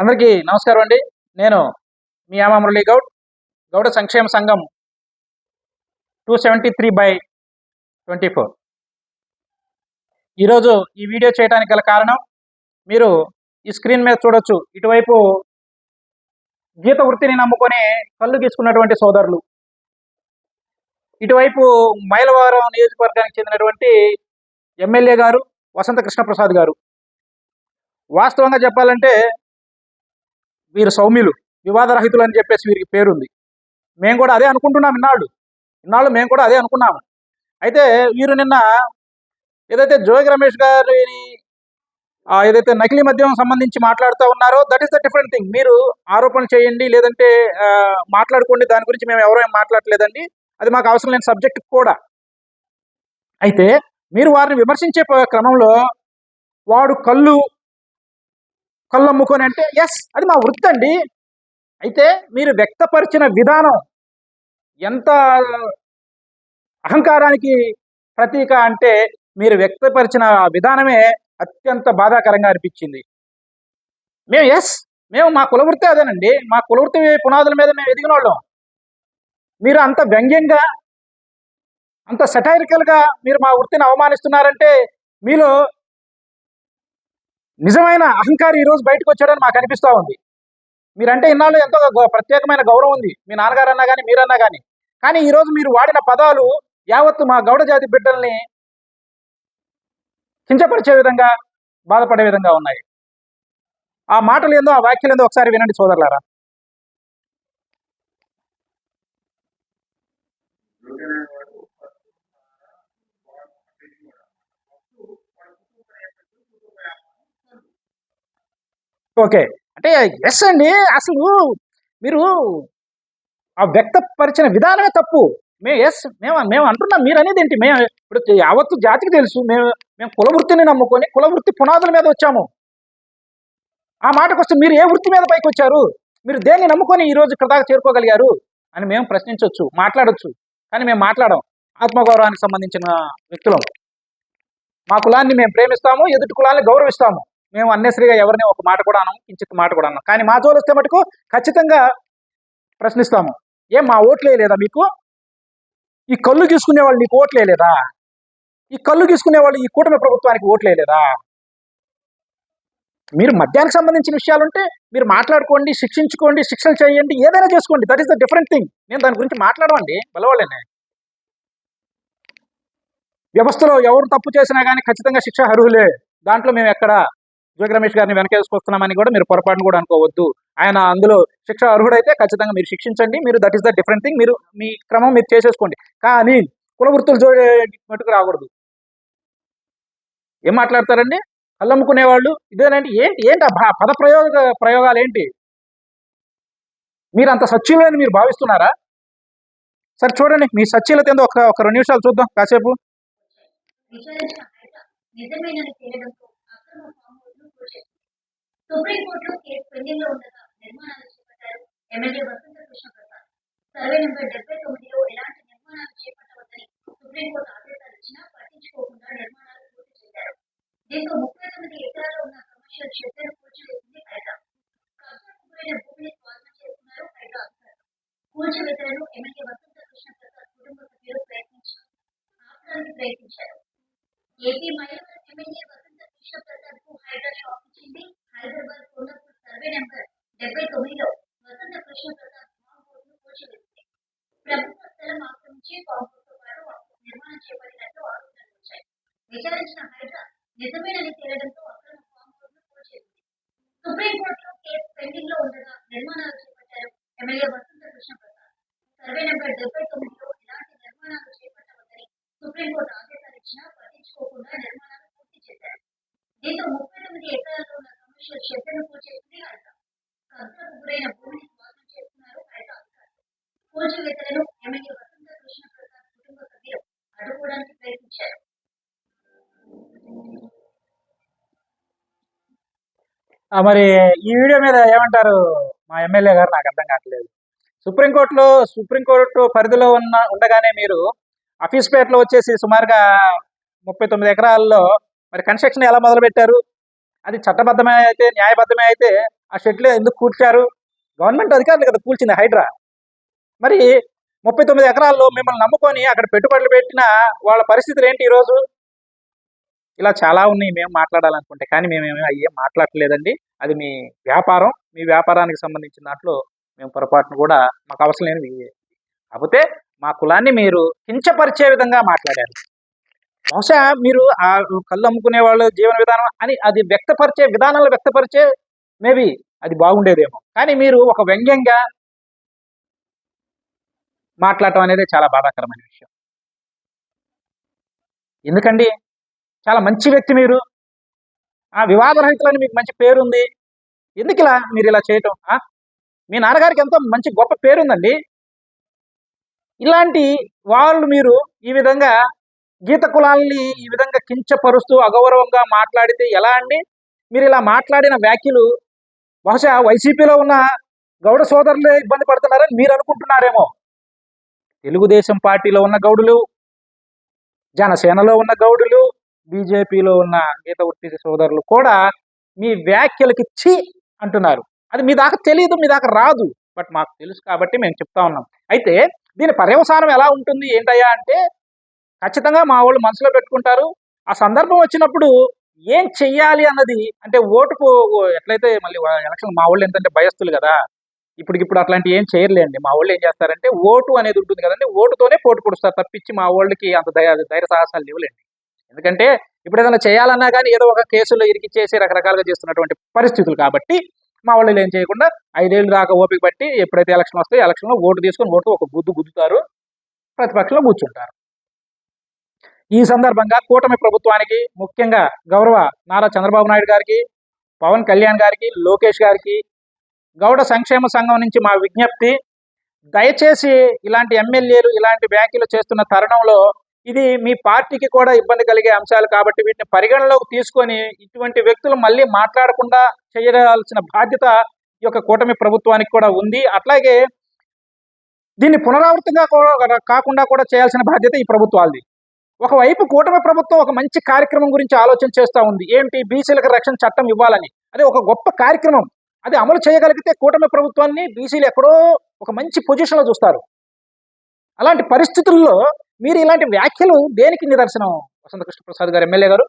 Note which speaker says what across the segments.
Speaker 1: అందరికీ నమస్కారం అండి. నేను మీ యామ మురళీ గౌడ్. గౌడ సంక్షేమ సంఘం two seventy three by twenty four. ఈరోజు ఈ వీడియో చేయడానికి గల కారణం మీరు ఈ స్క్రీన్ మీద చూడొచ్చు. ఇటువైపు గీత వృత్తిని నమ్ముకొని కళ్ళు గీసుకున్నటువంటి సోదరులు. ఇటువైపు మైలవరం నియోజకవర్గానికి చెందినటువంటి ఎమ్మెల్యే గారు వసంత కృష్ణప్రసాద్ గారు. వాస్తవంగా చెప్పాలంటే వీరు సౌమ్యులు వివాదరహితులు అని చెప్పేసి వీరికి పేరుంది. మేము కూడా అదే అనుకుంటున్నాం ఇన్నాళ్ళు. ఇన్నాళ్ళు మేము కూడా అదే అనుకున్నాము. అయితే వీరు నిన్న ఏదైతే జోగి రమేష్ గారిని ఏదైతే నకిలీ మద్యం సంబంధించి మాట్లాడుతూ ఉన్నారో that is the different thing మీరు ఆరోపణలు చేయండి లేదంటే మాట్లాడుకోండి దాని గురించి మేము ఎవరో ఏం మాట్లాడలేదండి అది మాకు అవసరం లేని సబ్జెక్ట్ కూడా. అయితే మీరు వారిని విమర్శించే క్రమంలో వాడు కళ్ళు కళ్ళమ్ముకొని అంటే ఎస్ అది మా వృత్తి అండి అయితే మీరు వ్యక్తపరిచిన విధానం ఎంత అహంకారానికి ప్రతీక అంటే మీరు వ్యక్తపరిచిన విధానమే అత్యంత బాధాకరంగా అనిపించింది. మేము ఎస్ మేము మా కులవృత్తి అదేనండి మా కులవృత్తి పునాదుల మీద మేము ఎదిగిన వాళ్ళం మీరు అంత వ్యంగ్యంగా అంత సెటైరికల్గా మీరు మా వృత్తిని అవమానిస్తున్నారంటే మీలో నిజమైన అహంకారి ఈ రోజు బయటకు వచ్చాడని మాకు అనిపిస్తూ ఉంది. మీరంటే ఇన్నాళ్ళు ఎంతో ప్రత్యేకమైన గౌరవం ఉంది. మీ నాన్నగారు అన్నా కానీ మీరన్నా కానీ కానీ ఈ రోజు మీరు వాడిన పదాలు యావత్తు మా గౌడ జాతి బిడ్డల్ని కించపరిచే విధంగా బాధపడే విధంగా ఉన్నాయి. ఆ మాటలు ఏందో ఆ వ్యాఖ్యలు ఏందో ఒకసారి వినండి సోదరులారా. ఓకే. అంటే ఎస్ అండి. అసలు మీరు ఆ వ్యక్తపరిచిన విధానమే తప్పు. మేము ఎస్ మేము మేము అంటున్నాం మీరు అనేది ఏంటి? మేము ఇప్పుడు యావత్తు జాతికి తెలుసు. మేము మేము కులవృత్తిని నమ్ముకొని కులవృత్తి పునాదుల మీద వచ్చాము. ఆ మాటకు వస్తే మీరు ఏ వృత్తి మీద పైకి వచ్చారు మీరు దేన్ని నమ్ముకొని ఈరోజు రోజు ఇక్కడ దాకా చేరుకోగలిగారు? అని మేము ప్రశ్నించవచ్చు మాట్లాడొచ్చు. కానీ మేము మాట్లాడం. ఆత్మగౌరవానికి సంబంధించిన వ్యక్తులం. మా కులాన్ని మేము ప్రేమిస్తాము ఎదుటి కులాన్ని గౌరవిస్తాము. మేము అన్నెసరిగా ఎవరిని ఒక మాట కూడా అనం కించిత్ మాట కూడా అన్నాం కానీ మా జోలు వస్తే మటుకు ఖచ్చితంగా ప్రశ్నిస్తాము ఏం మా ఓట్లే లేదా మీకు? ఈ కళ్ళు గీసుకునే వాళ్ళు నీకు ఓట్లే లేదా ఈ కళ్ళు గీసుకునే వాళ్ళు ఈ కూటమి ప్రభుత్వానికి ఓట్లే లేదా మీరు మద్యానికి సంబంధించిన విషయాలు ఉంటే మీరు మాట్లాడుకోండి శిక్షించుకోండి శిక్షలు చేయండి ఏదైనా చేసుకోండి. That is the different thing నేను దాని గురించి మాట్లాడమండి బలవాళ్ళనే. వ్యవస్థలో ఎవరు తప్పు చేసినా కానీ ఖచ్చితంగా శిక్ష అర్హులే. దాంట్లో మేము ఎక్కడ? జోగి రమేష్ గారిని వెనకేసుకొస్తున్నామని కూడా మీరు పొరపాటును కూడా అనుకోవద్దు. ఆయన అందులో శిక్ష అర్హుడైతే ఖచ్చితంగా మీరు శిక్షించండి. మీరు that is the different thing మీరు మీ క్రమం మీరు చేసేసుకోండి. కానీ కుల వృత్తులు జోడే మటుకు రాకూడదు. ఏం మాట్లాడతారండి? కళ్ళమ్ముకునేవాళ్ళు? ఇదేనంటే ఏంటి? ఏంటి ఆ భా- పద ప్రయోగ ప్రయోగాలు ఏంటి మీరు అంత సచ్యులని మీరు భావిస్తున్నారా? సరే చూడండి మీ సచ్యులత ఏందో ఒక ఒక రెండు నిమిషాలు చూద్దాం. కాసేపు
Speaker 2: హైకోర్టు నిజమేనని తేలడంతో అక్రమ ఫామ్లను కూర్చేసింది సుప్రీంకోర్టులో కేసు పెండింగ్లో ఉండగా నిర్మాణాలు చేపట్టారు MLA Vasantha Krishnaprasad. Survey number డెబ్బై తొమ్మిదిలో ఎలాంటి నిర్మాణాలు చేపట్టవద్దని సుప్రీంకోర్టు ఆదేశాలు ఇచ్చినా పట్టించుకోకుండా నిర్మాణాలు పూర్తి చేశారు. దీంతో ముప్పై తొమ్మిది ఎకరాల్లో ఉన్న కమర్షియల్ షెడ్లను కూల్చివేసింది హైడ్రా కబ్జాకు గురైన భూమిని స్వాధీనం చేసుకున్నారు హైడ్రా అధికారులు కూల్చివేతలను ఎమ్మెల్యే వసంత కృష్ణప్రసాద్ కుటుంబ సభ్యులు ప్రయత్నించారు. ఆపడానికి ప్రయత్నించారు. ఏపీ మహిళా ఎమ్మెల్యే వసంత కృష్ణప్రసాద్కు హైడ్రా షాక్ ఇచ్చింది. హైదరాబాద్ కొండపూర్ సర్వే నెంబర్ డెబ్బై తొమ్మిదిలో వసంత కృష్ణ ప్రసాద్ ఫామ్ హౌస్ను కూల్చివేసింది ప్రభుత్వ స్థలం ఆక్రమించి ఫామ్ హౌస్తో పాటు నిర్మాణం చేపట్టినట్లు ఆరోపణలు వచ్చాయి. విచారించిన హైడ్రా నిజమేనని తేలడంతో అక్రమ ఫామ్ హౌస్ను కూల్చేసింది సుప్రీంకోర్టులో కేసు పెండింగ్లో ఉండగా నిర్మాణాలు చేపట్టారు MLA Vasantha Krishna Prasad survey number డెబ్బై తొమ్మిదిలో ఎలాంటి నిర్మాణాలు చేపట్టవద్దని సుప్రీంకోర్టు ఆదేశాలు ఇచ్చినా పట్టించుకోకుండా నిర్మాణాలు పూర్తి చేశారు దీంతో ముప్పై తొమ్మిది ఎకరాల్లో ఉన్న కమర్షియల్ షెడ్లను కూల్చేసింది హైడ్రా కబ్జాకు గురైన భూమిని స్వాధీనం చేసుకున్నారు హైడ్రా అధికారులు కూల్చివేతలను ఎమ్మెల్యే వసంత కృష్ణ ప్రసాద్ కుటుంబ సభ్యులు అడ్డుకోవడానికి ప్రయత్నించారు
Speaker 1: ఆ, మరి ఈ వీడియో మీద ఏమంటారు మా ఎమ్మెల్యే గారు? నాకు అర్థం కావట్లేదు. సుప్రీంకోర్టులో సుప్రీంకోర్టు పరిధిలో ఉన్న ఉండగానే మీరు అఫీస్పేటలో వచ్చేసి సుమారుగా ముప్పై తొమ్మిది ఎకరాల్లో మరి కన్స్ట్రక్షన్ ఎలా మొదలు పెట్టారు అది చట్టబద్ధమే అయితే న్యాయబద్ధమే అయితే ఆ షెడ్లు ఎందుకు కూర్చారు? గవర్నమెంట్ అధికారులు కదా కూల్చింది హైడ్రా. మరి ముప్పై తొమ్మిది ఎకరాల్లో మిమ్మల్ని నమ్ముకొని అక్కడ పెట్టుబడులు పెట్టిన వాళ్ళ పరిస్థితులు ఏంటి ఈరోజు? ఇలా చాలా ఉన్నాయి మేము మాట్లాడాలనుకుంటే కానీ మేమేమి అయ్యేం మాట్లాడలేదండి. అది మీ వ్యాపారం. మీ వ్యాపారానికి సంబంధించిన దాంట్లో మేము పొరపాటును కూడా మాకు అవసరం లేని కాకపోతే మా కులాన్ని మీరు కించపరిచే విధంగా మాట్లాడారు. బహుశా మీరు ఆ కళ్ళు అమ్ముకునే వాళ్ళు జీవన విధానం అని అది వ్యక్తపరిచే విధానంలో వ్యక్తపరిచే మేబీ అది బాగుండేదేమో. కానీ మీరు ఒక వ్యంగ్యంగా మాట్లాడటం అనేది చాలా బాధాకరమైన విషయం. ఎందుకండి? చాలా మంచి వ్యక్తి మీరు. ఆ వివాదరహితులని మీకు మంచి పేరుంది. ఎందుకు ఇలా మీరు ఇలా చేయటం? మీ నాన్నగారికి ఎంతో మంచి గొప్ప పేరుందండి. ఇలాంటి వాళ్ళు మీరు ఈ విధంగా గీత కులాల్ని ఈ విధంగా కించపరుస్తూ అగౌరవంగా మాట్లాడితే ఎలా అండి? మీరు ఇలా మాట్లాడిన వ్యాఖ్యలు బహుశా వైసీపీలో ఉన్న గౌడ సోదరులే ఇబ్బంది పడుతున్నారని మీరు అనుకుంటున్నారేమో. తెలుగుదేశం పార్టీలో ఉన్న గౌడులు జనసేనలో ఉన్న గౌడులు బీజేపీలో ఉన్న గీత ఉట్టి సోదరులు కూడా మీ వ్యాఖ్యలకి చి అంటున్నారు. అది మీ దాకా తెలియదు మీ దాకా రాదు. బట్ మాకు తెలుసు కాబట్టి మేము చెప్తా ఉన్నాం. అయితే దీని పర్యవసానం ఎలా ఉంటుంది? ఏంటయ్యా అంటే ఖచ్చితంగా మా వాళ్ళు మనసులో పెట్టుకుంటారు. ఆ సందర్భం వచ్చినప్పుడు ఏం చెయ్యాలి అన్నది అంటే ఓటుకు ఎట్లయితే మళ్ళీ ఎలక్షన్ మా వాళ్ళు ఏంటంటే భయస్తులు కదా. ఇప్పటికిప్పుడు అట్లాంటి ఏం చేయర్లేండి. మా వాళ్ళు ఏం చేస్తారంటే ఓటు అనేది ఉంటుంది కదండి. ఓటుతోనే పోటు పొడుస్తారు తప్పించి మా వాళ్ళకి అంత ధైర్య ధైర్య సాహసాలు లేవులేండి. ఎందుకంటే ఇప్పుడు ఏదైనా చేయాలన్నా కానీ ఏదో ఒక కేసులో ఇరికిచ్చేసి రకరకాలుగా చేస్తున్నటువంటి పరిస్థితులు కాబట్టి మా వాళ్ళు ఏం చేయకుండా ఐదేళ్ళు దాకా ఓపిక బట్టి ఎప్పుడైతే ఎలక్షన్ వస్తాయో ఎలక్షన్లో ఓటు తీసుకొని ఓటు ఒక గుద్దు గుద్దుతారు. ప్రతిపక్షంలో కూర్చుంటారు. ఈ సందర్భంగా కూటమి ప్రభుత్వానికి ముఖ్యంగా గౌరవ నారా చంద్రబాబు నాయుడు గారికి పవన్ కళ్యాణ్ గారికి లోకేష్ గారికి గౌడ సంక్షేమ సంఘం నుంచి మా విజ్ఞప్తి దయచేసి ఇలాంటి ఎమ్మెల్యేలు ఇలాంటి వ్యాఖ్యలు చేస్తున్న తరుణంలో ఇది మీ పార్టీకి కూడా ఇబ్బంది కలిగే అంశాలు కాబట్టి వీటిని పరిగణలోకి తీసుకొని ఇటువంటి వ్యక్తులు మళ్ళీ మాట్లాడకుండా చేయాల్సిన బాధ్యత ఈ యొక్క కూటమి ప్రభుత్వానికి కూడా ఉంది. అట్లాగే దీన్ని పునరావృతంగా కాకుండా కూడా చేయాల్సిన బాధ్యత ఈ ప్రభుత్వాలది. ఒకవైపు కూటమి ప్రభుత్వం ఒక మంచి కార్యక్రమం గురించి ఆలోచన చేస్తూ ఉంది. ఏంటి? బీసీలకు రక్షణ చట్టం ఇవ్వాలని. అది ఒక గొప్ప కార్యక్రమం. అది అమలు చేయగలిగితే కూటమి ప్రభుత్వాన్ని బీసీలు ఎక్కడో ఒక మంచి పొజిషన్లో చూస్తారు. అలాంటి పరిస్థితుల్లో మీరు ఇలాంటి వ్యాఖ్యలు దేనికి నిదర్శనం? వసంత కృష్ణప్రసాద్ గారు ఎమ్మెల్యే గారు?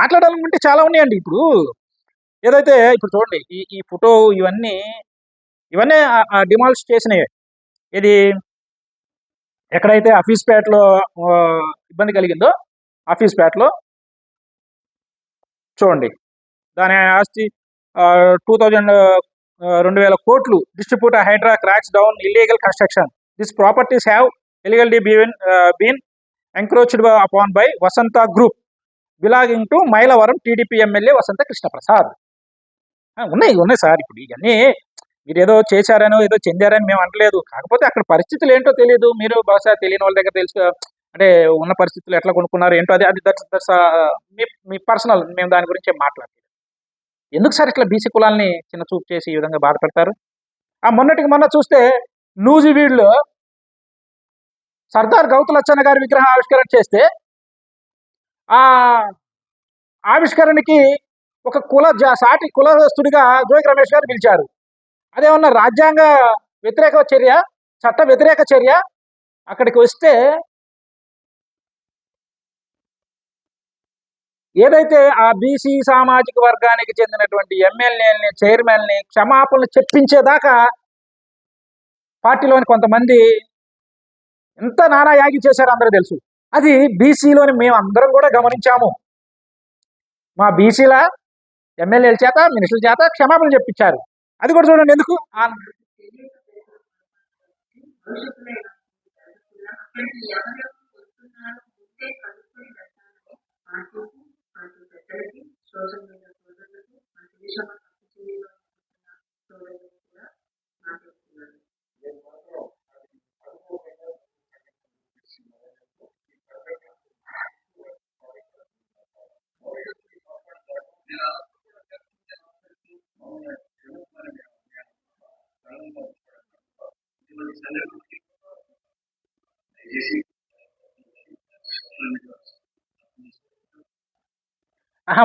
Speaker 1: మాట్లాడాలనుకుంటే చాలా ఉన్నాయండి. ఇప్పుడు ఏదైతే ఇప్పుడు చూడండి ఈ ఈ ఫోటో ఇవన్నీ ఇవన్నీ డిమాల్స్ చేసినవి ఇది ఎక్కడైతే ఆఫీస్ ప్యాట్లో ఇబ్బంది కలిగిందో ఆఫీస్ ప్యాట్లో చూడండి. దాని ఆస్తి టూ థౌజండ్ రెండు వేల కోట్లు distributor HYDRAA cracks down illegal construction this properties have illegal been been encroached upon by Vasantha group belonging to Mylavaram TDP MLA Vasantha Krishnaprasad ఉన్నాయి ఉన్నాయి సార్. ఇప్పుడు ఇవన్నీ మీరు ఏదో చేశారనో ఏదో చెందారని మేము అనట్లేదు కాకపోతే అక్కడ పరిస్థితులు ఏంటో తెలియదు మీరు బహుశా తెలియని వాళ్ళ దగ్గర తెలుసు అంటే ఉన్న పరిస్థితులు ఎట్లా కొనుక్కున్నారు ఏంటో అది అది దట్స్ దట్స్ మీ మీ పర్సనల్ మేము దాని గురించి మాట్లాడలేదు. ఎందుకు సార్ ఇట్లా బీసీ కులాల్ని చిన్న చూపు చేసి ఈ విధంగా బాధపడతారు? ఆ మొన్నటికి మొన్న చూస్తే నూజివీడులో సర్దార్ గౌతలచ్చన్న గారి విగ్రహం ఆవిష్కరణ చేస్తే ఆ ఆవిష్కరణకి ఒక కుల జా- సాటి కులస్తుడిగా జోగి రమేష్ గారు పిలిచారు. అదేమన్నా రాజ్యాంగ వ్యతిరేక చర్య చట్ట వ్యతిరేక చర్య? అక్కడికి వస్తే ఏదైతే ఆ బీసీ సామాజిక వర్గానికి చెందినటువంటి ఎమ్మెల్యేలని చైర్మన్ని క్షమాపణలు చెప్పించేదాకా పార్టీలోని కొంతమంది ఎంత నానా యాగి చేశారో అందరూ తెలుసు. అది బీసీలోని మేము అందరం కూడా గమనించాము. మా బీసీల ఎమ్మెల్యేల చేత మినిస్టర్ల చేత క్షమాపణ చెప్పించారు. అది కూడా చూడండి ఎందుకు? ఆ-
Speaker 2: భవిష్యత్తులో ఇలా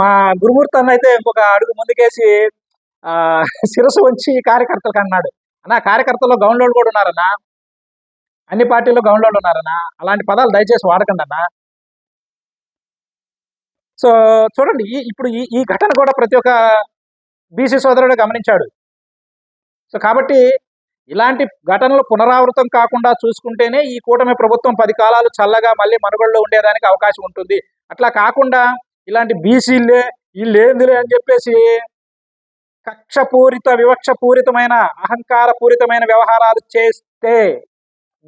Speaker 2: మా
Speaker 1: గురుమూర్తి అన్న అయితే ఇంకొక అడుగు ముందుకేసి ఆ, శిరస్సు వంచి కార్యకర్తలకు అన్నాడు. అన్న కార్యకర్తల్లో గౌన్లోళ్ళు కూడా ఉన్నారన్నా? అన్ని పార్టీల్లో గౌన్లోళ్ళు ఉన్నారన్నా? అలాంటి పదాలు దయచేసి వాడకండి అన్న. సో చూడండి ఈ ఇప్పుడు ఈ ఈ ఘటన కూడా ప్రతి ఒక్క బీసీ సోదరుడు గమనించాడు. సో కాబట్టి ఇలాంటి ఘటనలు పునరావృతం కాకుండా చూసుకుంటేనే ఈ కూటమి ప్రభుత్వం పది కాలాలు చల్లగా మళ్ళీ మనుగడలో ఉండేదానికి అవకాశం ఉంటుంది. అట్లా కాకుండా ఇలాంటి బీసీలే వీళ్ళేందులే అని చెప్పేసి కక్షపూరిత వివక్షపూరితమైన అహంకారపూరితమైన వ్యవహారాలు చేస్తే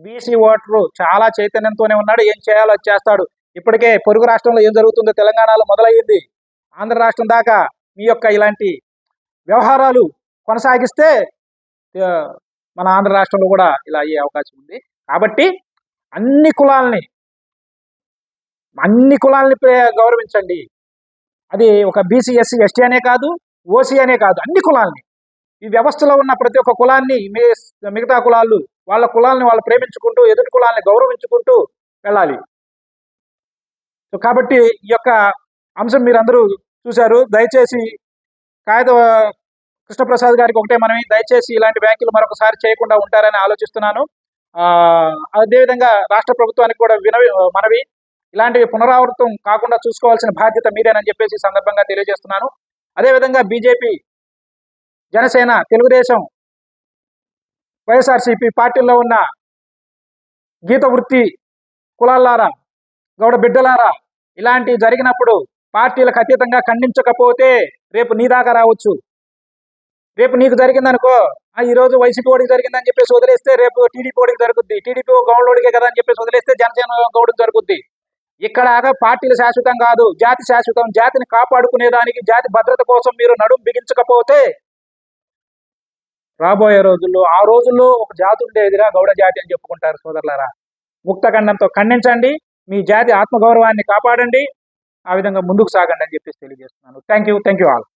Speaker 1: బీసీ ఓటరు చాలా చైతన్యంతోనే ఉన్నాడు ఏం చేయాలో చేస్తాడు. ఇప్పటికే పొరుగు రాష్ట్రంలో ఏం జరుగుతుందో తెలంగాణలో మొదలయ్యింది. ఆంధ్ర రాష్ట్రం దాకా మీ యొక్క ఇలాంటి వ్యవహారాలు కొనసాగిస్తే మన ఆంధ్ర రాష్ట్రంలో కూడా ఇలా అయ్యే అవకాశం ఉంది. కాబట్టి అన్ని కులాలని అన్ని కులాలని ప్రే- గౌరవించండి. అది ఒక బీసీ ఎస్సీ ఎస్టీ అనే కాదు ఓసీ అనే కాదు అన్ని కులాలని. ఈ వ్యవస్థలో ఉన్న ప్రతి ఒక్క కులాన్ని మీ- మిగతా కులాలు వాళ్ళ కులాలని వాళ్ళు ప్రేమించుకుంటూ ఎదుటి కులాలని గౌరవించుకుంటూ వెళ్ళాలి. సో కాబట్టి ఈ యొక్క అంశం మీరందరూ చూశారు. దయచేసి కాగిత కృష్ణప్రసాద్ గారికి ఒకటే మనమే దయచేసి ఇలాంటి వ్యాఖ్యలు మరొకసారి చేయకుండా ఉంటారని ఆలోచిస్తున్నాను. అదేవిధంగా రాష్ట్ర ప్రభుత్వానికి కూడా వినవి మనవి. ఇలాంటివి పునరావృతం కాకుండా చూసుకోవాల్సిన బాధ్యత మీదేనని చెప్పేసి సందర్భంగా తెలియజేస్తున్నాను. అదేవిధంగా బీజేపీ జనసేన తెలుగుదేశం వైఎస్ఆర్సీపీ పార్టీల్లో ఉన్న గీత వృత్తి కులాలారా గౌడ బిడ్డలారా ఇలాంటి జరిగినప్పుడు పార్టీలకు అతీతంగా ఖండించకపోతే రేపు నీ దాకా రావచ్చు. రేపు నీకు జరిగిందనుకో ఆ ఈ రోజు వైసీపీ ఓడికి జరిగిందని చెప్పేసి వదిలేస్తే రేపు టీడీపీ ఓడికి జరుగుద్ది. టీడీపీ గౌడోడికే కదా అని చెప్పేసి వదిలేస్తే జనసేన గౌడికి జరుగుద్ది. ఇక్కడ పార్టీలు శాశ్వతం కాదు జాతి శాశ్వతం జాతిని కాపాడుకునేదానికి జాతి భద్రత కోసం మీరు నడుం బిగించకపోతే రాబోయే రోజుల్లో ఆ రోజుల్లో ఒక జాతి ఉండేదిరా గౌడ జాతి అని చెప్పుకుంటారు సోదరులారా. ముక్తఖండంతో ఖండించండి మీ జాతి ఆత్మగౌరవాన్ని కాపాడండి ఆ విధంగా ముందుకు సాగండి అని చెప్పేసి తెలియజేస్తున్నాను. Thank you thank you all